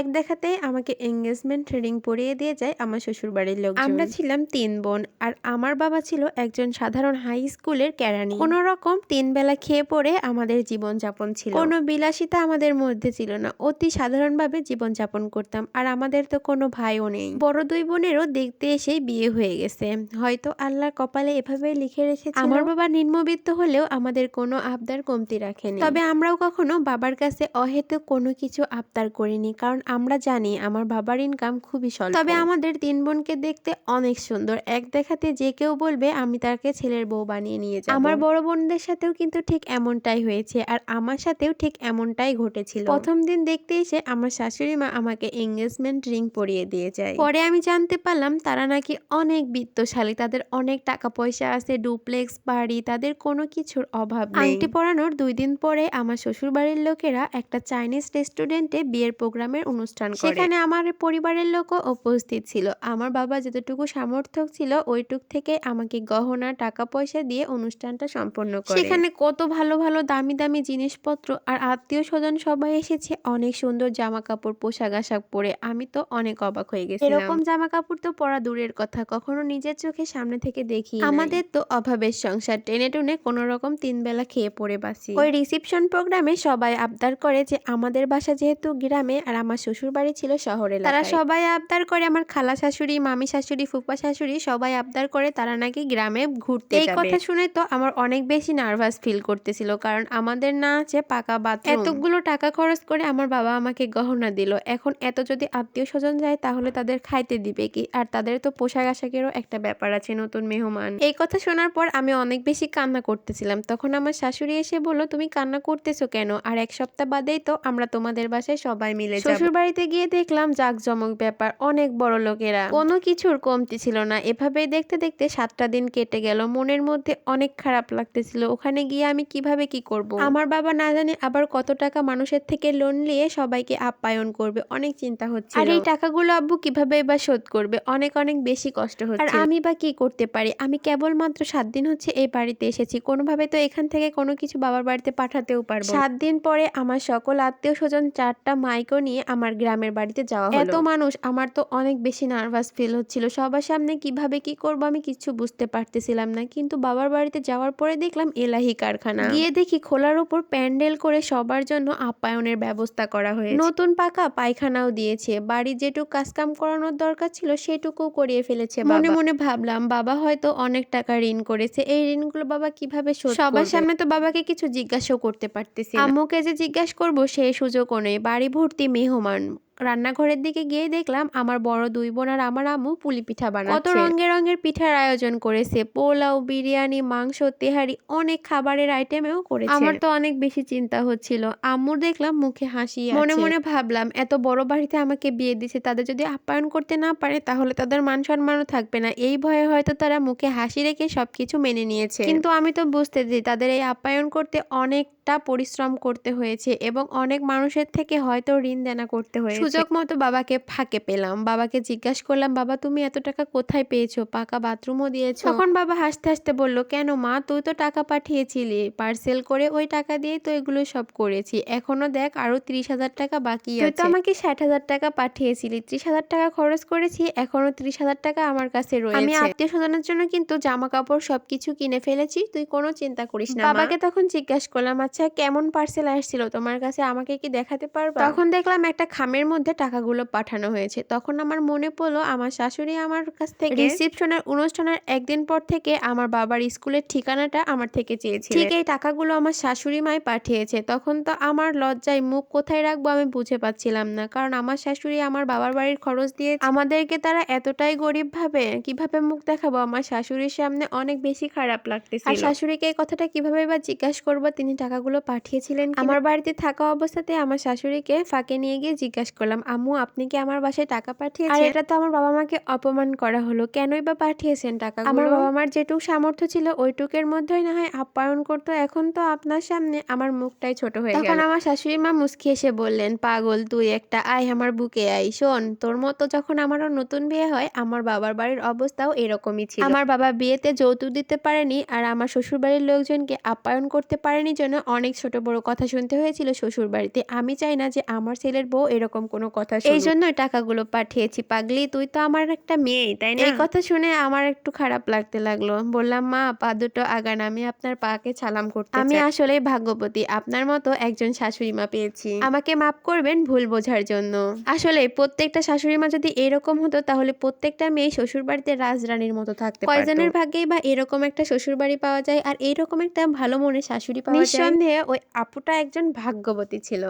এক দেখাতেই আমাকে এঙ্গেজমেন্ট রিং পরিয়ে দিয়ে যায় আমার শ্বশুরবাড়ির লোক আমরা ছিলাম তিন বোন আর আমার বাবা ছিল একজন সাধারণ হাই স্কুলের কেরানি। কোনো রকম তিন বেলা খেয়ে পড়ে আমাদের জীবন যাপন ছিল। কোনো বিলাসিতা আমাদের মধ্যে ছিল না। অতি সাধারণভাবে জীবন যাপন করতাম আর আমাদের তো কোনো ভাইও নেই। বড় দুই বোনেরও দেখতে এসেই বিয়ে হয়ে গেছে। হয়তো আল্লাহর কপালে এভাবে লিখে রেখেছে আমার বাবা নিম্নবিত্ত হলেও আমাদের কোনো আবদার কমতি রাখেনি। তবে আমরাও কখনো বাবার কাছে অহেতুক কোনো কিছু আবদার করিনি। কারণ আমরা জানি আমার বাবার ইনকাম খুবই স্বল্প। তবে আমাদের তিন বোনকে দেখতে অনেক সুন্দর। এক দেখাতে যে কেউ বলবে, আমি তাকে ছেলের বউ বানিয়ে নিয়ে যাব। আমার বড় বোনদের সাথেও কিন্তু ঠিক এমনটাই হয়েছে, আর আমার সাথেও ঠিক এমনটাই ঘটেছিল। প্রথম দিন দেখতে এসে আমার শাশুড়ি মা আমাকে এঙ্গেজমেন্ট রিং পরিয়ে দিয়ে যায়। পরে আমি জানতে পারলাম, তারা নাকি অনেক বিত্তশালী, তাদের অনেক টাকা পয়সা আছে, ডুপ্লেক্স, বাড়ি, তাদের কোনো কিছুর অভাব নেই। আংটি পরানোর দুই দিন পরে আমার শ্বশুর বাড়ির লোকেরা একটা চাইনিজ রেস্টুরেন্টে বিয়ের প্রোগ্রামের অনুষ্ঠান করে। সেখানে আমার পরিবারের লোকও উপস্থিত ছিল। আমার বাবা যতটুকু সামর্থ্য ছিল ওইটুক থেকে আমাকে গহনা টাকা পয়সা দিয়ে অনুষ্ঠানটা সম্পন্ন করে। সেখানে কত ভালো ভালো দামি দামি জিনিসপত্র আর আত্মীয় স্বজন সবাই এসেছে। অনেক সুন্দর জামা কাপড় পোশাক আশাক পরে। আমি তো অনেক অবাক হয়ে গেছি এরকম জামা কাপড় তো পরা দূরের কথা। কখনো নিজের চোখে সামনে থেকে দেখি আমাদের তো অভাবের সংসার। টেনে টুনে কোনো রকম তিন বেলা খেয়ে পড়ে বাসি ওই রিসিপশন প্রোগ্রামে সবাই আবদার করে যে আমাদের বাসা যেহেতু গ্রামে আর আমার শ্বশুর বাড়ি ছিল শহরে তারা সবাই আবদার করে আমার খালা শাশুড়ি মামি শাশুড়ি ফুপা শাশুড়ি সবাই আবদার করে তারা নাকি গ্রামে ঘুরতে এই কথা শুনে তো আমার অনেক বেশি নার্ভাস ফিল করতেছিল কারণ আমাদের না আছে পাকা বাথরুম। এতগুলো টাকা খরচ করে আমার বাবা আমাকে গহনা দিল। এখন এত যদি আত্মীয় স্বজন যায় তাহলে তাদের খাইতে দিবে কি? আর তাদের তো পোশাক আশাকেরও একটা ব্যাপার আছে নতুন মেহমান। এই কথা শোনার পর আমি অনেক বেশি কান্না করতেছিলাম। তখন আমার শাশুড়ি এসে বলল তুমি কান্না করতেছো কেন? আর এক সপ্তাহ বাদেই তো আমরা তোমাদের বাসায় সবাই মিলে শ্বশুর বাড়িতে গিয়ে দেখলাম জাঁকজমক ব্যাপার অনেক বড় লোকেরা। কোনো কিছুর কমতি ছিল না। এভাবেই দেখতে দেখতে সাতটা দিন কেটে গেল। মনের মধ্যে অনেক খারাপ লাগতেছিল। ওখানে গিয়ে আমি কীভাবে কি করব? আমার বাবা না জানে আবার কত টাকা মানুষের থেকে লোন নিয়ে সবাইকে আপ্যায়ন করবে। অনেক চিন্তা হচ্ছে আর এই টাকাগুলো আব্বু কীভাবে বা শোধ করবে? অনেক অনেক বেশি কষ্ট হচ্ছে আর আমি বা কি করতে পারি? আমি কেবলমাত্র সাত দিন হচ্ছে এই বাড়িতে এসেছি। কোনোভাবে তো এখান থেকে কোনো কিছু বাবার বাড়িতে পাঠাতেও পারব সাত দিন পরে আমার সকল আত্মীয় স্বজন চারটা মাইকও নিয়ে আমার গ্রামের বাড়িতে যাওয়া হলো। এত মানুষ আমার তো অনেক বেশি নার্ভাস ফিল হচ্ছিল। সবার সামনে কীভাবে কি করব আমি কিছু বুঝতে পারতেছিলাম না। কিন্তু বাবার বাড়িতে যাওয়ার পরে দেখলাম এলাহি কারখানা। গিয়ে দেখি খোলার উপর প্যান্ডেল করে সবার জন্য আপ্যায়নের ব্যবস্থা করা হয়েছে। নতুন পাকা পায়খানাও দিয়েছে। বাড়ির যেটুকু কাজকাম করানোর দরকার ছিল সেটুকু করিয়ে ফেলেছে মনে মনে ভাবলাম বাবা হয়তো অনেক টাকা ঋণ করেছে। এই ঋণগুলো বাবা কীভাবে শোধ সবার সামনে তো বাবাকে কিছু জিজ্ঞাসাও করতে পারতেছি। আম্মুকে যে জিজ্ঞাসা করব সেই সুযোগও নেই। বাড়ি ভর্তি মেহমান। on রান্নাঘরের দিকে গিয়ে দেখলাম আমার বড় দুই বোন আর আমার আম্মু পুলি পিঠা বানাচ্ছে। কত রঙের রঙের পিঠার আয়োজন করেছে। পোলাও বিরিয়ানি মাংস তেহারি অনেক খাবারের আইটেমেও করেছে। আমার তো অনেক বেশি চিন্তা হচ্ছিল। আম্মুর দেখলাম মুখে হাসি মনে মনে ভাবলাম এত বড় বাড়িতে আমাকে বিয়ে দিছে তাদের যদি আপ্যায়ন করতে না পারে তাহলে তাদের মান সম্মানও থাকবে না। এই ভয়ে হয়তো তারা মুখে হাসি রেখে সবকিছু মেনে নিয়েছে। কিন্তু আমি তো বুঝতে দিই তাদের এই আপ্যায়ন করতে অনেকটা পরিশ্রম করতে হয়েছে এবং অনেক মানুষের থেকে হয়তো ঋণ দেনা করতে হয়েছে। সুযোগ মতো বাবাকে ফাঁকে পেলাম। বাবাকে জিজ্ঞাসা করলাম বাবা তুমি এত টাকা কোথায় পেয়েছ? পাকা বাথরুমও দিয়েছ? তখন বাবা হাসতে হাসতে বলল কেন মা? তুই তো টাকা পাঠিয়েছিলি। পার্সেল করে ওই টাকা দিয়ে তো এগুলো সব করেছি। এখনও দেখ আরও ত্রিশ হাজার টাকা বাকি আছে তুই তো আমাকে ষাট হাজার টাকা পাঠিয়েছিলি। ত্রিশ হাজার টাকা খরচ করেছি এখনও ত্রিশ হাজার টাকা আমার কাছে রয়েছে। আমি আত্মীয় স্বজনের জন্য কিন্তু জামা কাপড় সবকিছু কিনে ফেলেছি। তুই কোনো চিন্তা করিস না বাবাকে তখন জিজ্ঞাসা করলাম আচ্ছা কেমন পার্সেল আসছিল? তোমার কাছে আমাকে কি দেখাতে পারবা? তখন দেখলাম একটা খামের মধ্যে টাকাগুলো পাঠানো হয়েছে। তখন আমার মনে পড়ল আমার শাশুড়ি আমার কাছ থেকে রিসিপশনের অনুষ্ঠানের একদিন পর থেকে আমার বাবার স্কুলের ঠিকানাটা আমার থেকে চেয়েছে ঠিক এই টাকাগুলো আমার শাশুড়ি মাই পাঠিয়েছে। তখন তো আমার লজ্জায় মুখ কোথায় রাখব আমি বুঝে পাচ্ছিলাম না। কারণ আমার শাশুড়ি আমার বাবার বাড়ির খরচ দিয়ে আমাদেরকে তারা এতটাই গরিব ভাবে কীভাবে মুখ দেখাবো? আমার শাশুড়ির সামনে অনেক বেশি খারাপ লাগতেছে আর শাশুড়িকে এই কথাটা কীভাবে বা জিজ্ঞাসা করব? তিনি টাকাগুলো পাঠিয়েছিলেন আমার বাড়িতে থাকা অবস্থাতে আমার শাশুড়িকে ফাঁকে নিয়ে গিয়ে জিজ্ঞাসা করলাম আম্মু আপনি কি আমার বাসায় টাকা পাঠিয়েছেন? আর এটা তো আমার বাবা মাকে অপমান করা হলো। কেনই বা পাঠিয়েছেন টাকা আমার বাবা মার যেটুক সামর্থ্য ছিল ওইটুকের মধ্যেই না হয় আপ্যায়ন করতো। এখন তো আপনার সামনে আমার মুখটাই ছোট হয়ে গেল। তখন আমার শাশুড়ি মা মুসকি এসে বললেন পাগল তুই একটা আয় আমার বুকে আয় শোন তোর মতো যখন আমারও নতুন বিয়ে হয় আমার বাবার বাড়ির অবস্থাও এরকমই ছিল। আমার বাবা বিয়েতে যৌতুক দিতে পারেনি আর আমার শ্বশুর বাড়ির লোকজনকে আপ্যায়ন করতে পারেনি জন্য অনেক ছোট বড় কথা শুনতে হয়েছিল শ্বশুর বাড়িতে আমি চাই না যে আমার ছেলের বউ এরকম কোনো কথা এই জন্যই টাকাগুলো পাঠিয়েছি। পাগলি তুই তো আমার একটা মেয়ে তাই না? এই কথা শুনে আমার একটু খারাপ লাগতে লাগল। বললাম মা পা দুটো আগান আমি আপনার পাকে সালাম করতে আমি আসলে ভাগ্যবতী। আপনার মতো একজন শাশুড়ি মা পেয়েছি। আমাকে মাফ করবেন ভুল বোঝার জন্য। আসলে প্রত্যেকটা শাশুড়ি মা যদি এরকম হতো তাহলে প্রত্যেকটা মেয়ে শ্বশুর বাড়িতে রাজরানীর মতো থাকতে কয়জনের ভাগ্যেই বা এরকম একটা শ্বশুর বাড়ি পাওয়া যায় আর এরকম একটা ভালো মনের শাশুড়ি পাওয়া যায়। নিঃসন্দেহে ওই আপুটা একজন ভাগ্যবতী ছিল।